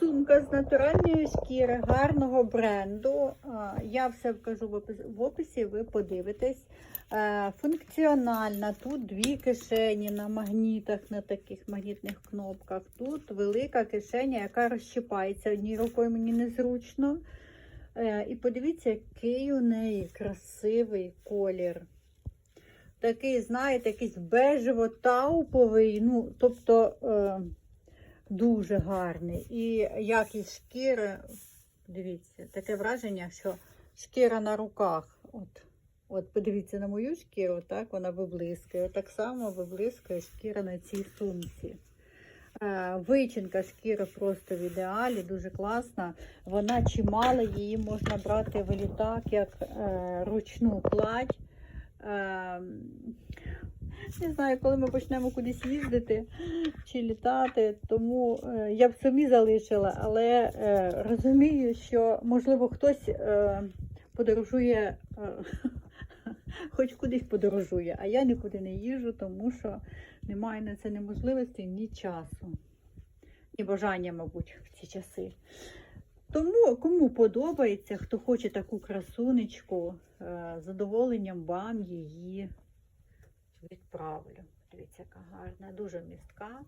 сумка з натуральної шкіри гарного бренду. Я все вкажу в описі, ви подивитесь. Е, Функціональна, тут дві кишені на магнітах, на таких магнітних кнопках. Тут велика кишеня, яка розщипається. Однією рукою мені незручно. Е, І подивіться, який у неї красивий колір. Такий, знаєте, якийсь бежево-тауповий, ну, тобто е, дуже гарний. І якість шкіри, дивіться, таке враження, що шкіра на руках. От, от подивіться на мою шкіру, так вона виблискує. Так само виблискує шкіра на цій сумці. Е, Вичинка шкіри просто в ідеалі, дуже класна. Вона чимала, її можна брати в літак як е, ручну кладь. Не знаю, коли ми почнемо кудись їздити чи літати, тому е, я б самі залишила, але е, розумію, що можливо хтось е, подорожує, хоч кудись подорожує, а я нікуди не їжджу, тому що немає на це ні можливості, ні часу, ні бажання, мабуть, в ці часи. Тому кому подобається, хто хоче таку красунечку, з задоволенням вам її відправлю. Дивіться, яка гарна, дуже містка.